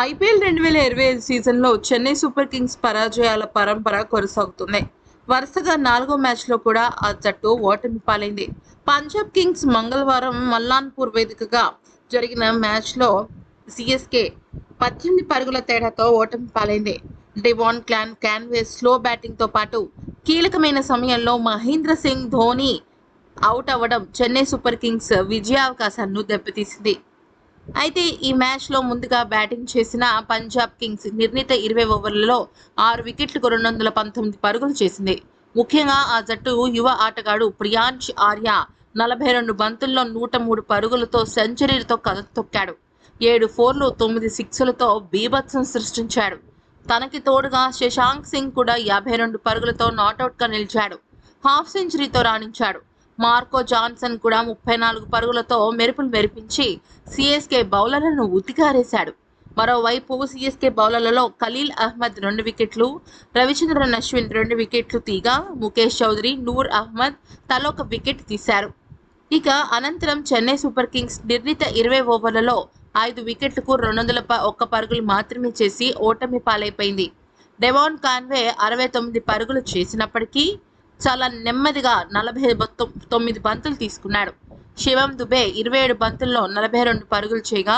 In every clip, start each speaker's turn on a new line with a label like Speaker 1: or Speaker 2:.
Speaker 1: IPL రెండు వేల ఇరవై ఐదు సీజన్లో చెన్నై సూపర్ కింగ్స్ పరాజయాల పరంపర కొనసాగుతుంది. వరుసగా నాలుగో మ్యాచ్లో కూడా ఆ జట్టు ఓటమి పాలైంది. పంజాబ్ కింగ్స్ మంగళవారం మల్లాన్పూర్ వేదికగా జరిగిన మ్యాచ్లో సిఎస్కే పద్దెనిమిది పరుగుల తేడాతో ఓటమి పాలైంది. డివాన్ క్లాన్ క్యాన్వే స్లో బ్యాటింగ్తో పాటు కీలకమైన సమయంలో మహేంద్ర సింగ్ ధోని అవుట్ అవ్వడం చెన్నై సూపర్ కింగ్స్ విజయావకాశాన్ని దెబ్బతీసింది. అయితే ఈ మ్యాచ్లో ముందుగా బ్యాటింగ్ చేసిన పంజాబ్ కింగ్స్ నిర్ణీత ఇరవై ఓవర్లలో ఆరు వికెట్లకు రెండు వందల పంతొమ్మిది పరుగులు చేసింది. ముఖ్యంగా ఆ జట్టు యువ ఆటగాడు ప్రియాంష్ ఆర్య నలభై రెండు బంతుల్లో నూట మూడు పరుగులతో సెంచరీలతో కథ తొక్కాడు. ఏడు ఫోర్లు తొమ్మిది సిక్స్లతో బీభత్సం సృష్టించాడు. తనకి తోడుగా శశాంక్ సింగ్ కూడా యాభై రెండు పరుగులతో నాటౌట్గా నిలిచాడు. హాఫ్ సెంచరీతో రాణించాడు. మార్కో జాన్సన్ కూడా ముప్పై నాలుగు పరుగులతో మెరుపులు మెరిపించి సిఎస్కే బౌలర్లను ఉతికారేశాడు. మరోవైపు సిఎస్కే బౌలర్లలో ఖలీల్ అహ్మద్ రెండు వికెట్లు రవిచంద్రన్ అశ్విన్ రెండు వికెట్లు తీగా ముఖేష్ చౌదరి నూర్ అహ్మద్ తలొక వికెట్ తీశారు. ఇక అనంతరం చెన్నై సూపర్ కింగ్స్ నిర్ణీత ఇరవై ఓవర్లలో ఐదు వికెట్లకు రెండు వందల ప- ఒక్క పరుగులు మాత్రమే చేసి ఓటమి పాలైపోయింది. డెవాన్ కాన్వే అరవై తొమ్మిది పరుగులు చేసినప్పటికీ చాలా నెమ్మదిగా నలభై తొమ్మిది బంతులు తీసుకున్నాడు. శివం దుబే ఇరవై ఏడు బంతుల్లో నలభై రెండు పరుగులు చేయగా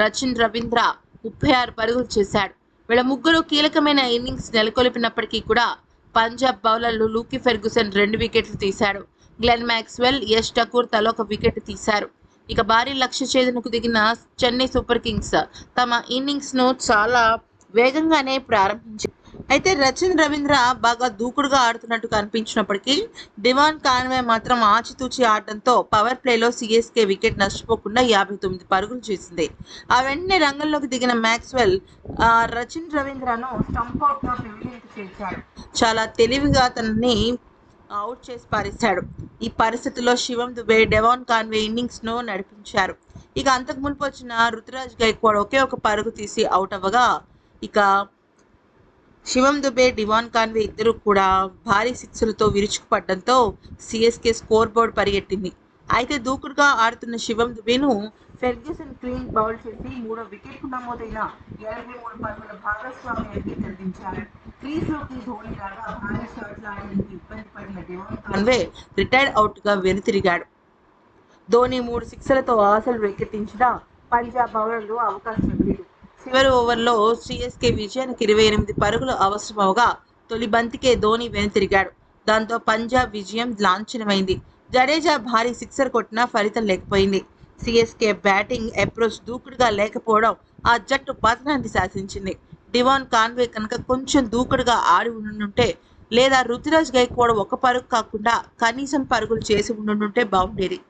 Speaker 1: రచిన్ రవీంద్ర ముప్పై ఆరు పరుగులు చేశాడు. వీళ్ళ ముగ్గురు కీలకమైన ఇన్నింగ్స్ నెలకొల్పినప్పటికీ కూడా పంజాబ్ బౌలర్లు లూకీ ఫెర్గుసన్ రెండు వికెట్లు తీశాడు. గ్లెన్ మ్యాక్స్వెల్ యష్ ఠకూర్ ఒక వికెట్ తీశారు. ఇక భారీ లక్ష్య ఛేదనకు దిగిన చెన్నై సూపర్ కింగ్స్ తమ ఇన్నింగ్స్ను చాలా వేగంగానే ప్రారంభించారు. అయితే రచిన్ రవీంద్ర బాగా దూకుడుగా ఆడుతున్నట్టు కనిపించినప్పటికీ డివాన్ కాన్వే మాత్రం ఆచితూచి ఆడటంతో పవర్ ప్లేలో సిఎస్కే వికెట్ నష్టపోకుండా యాభై తొమ్మిది పరుగులు చేసింది. ఆ వెంటనే రంగంలోకి దిగిన మ్యాక్స్వెల్ ఆ, రచిన్ రవీంద్రను స్టంప్ అవుట్గా పెవిలియన్కి చాలా తెలివిగా తనని అవుట్ చేసి పారేశాడు. ఈ పరిస్థితిలో శివం దుబే డెవాన్ కాన్వే ఇన్నింగ్స్ను నడిపించారు. ఇక అంతకు మునుపు వచ్చిన రుతురాజ్ గైక్వాడ్ ఒకే ఒక పరుగు తీసి అవుట్ అవ్వగా ఇక శివం దుబే డివాన్ కాన్వే ఇద్దరు కూడా భారీ సిక్స్లతో విరుచుకుపడడంతో సిఎస్కే స్కోర్ బోర్డ్ పరిగెట్టింది. అయితే దూకుడుగా ఆడుతున్న శివం దుబేను ఫెర్గ్యూసన్ క్లీన్ బౌల్ చేసి మూడో వికెట్కు నమోదైన ఎనభై మూడు పరుగుల భాగస్వామ్యానికి చెల్లించారు క్రీజ్లోకి ధోని రాగా భారీ షాట్లు ఆడడానికి ఇబ్బంది పడిన డివాన్ కాన్వే రిటైర్డ్ అవుట్గా వెనుతిరిగాడు. ధోని మూడు సిక్స్లతో ఆశలు రేకెత్తించిన పంజాబ్ బౌలర్లు అవకాశం లేదు చివరి ఓవర్లో సిఎస్కే విజయానికి ఇరవై ఎనిమిది పరుగులు అవసరమవగా తొలి బంతికే ధోని వెనుతిరిగాడు దాంతో పంజాబ్ విజయం లాంఛనమైంది. జడేజా భారీ సిక్సర్ కొట్టినా ఫలితం లేకపోయింది. సిఎస్కే బ్యాటింగ్ అప్రోచ్ దూకుడుగా లేకపోవడం ఆ జట్టు పతనాన్ని శాసించింది. డివాన్ కాన్వే కనుక కొంచెం దూకుడుగా ఆడి ఉండుంటే లేదా రుతురాజ్ గైక్వాడ్ ఒక పరుగు కాకుండా కనీసం పరుగులు చేసి ఉండుంటే బాగుండేది.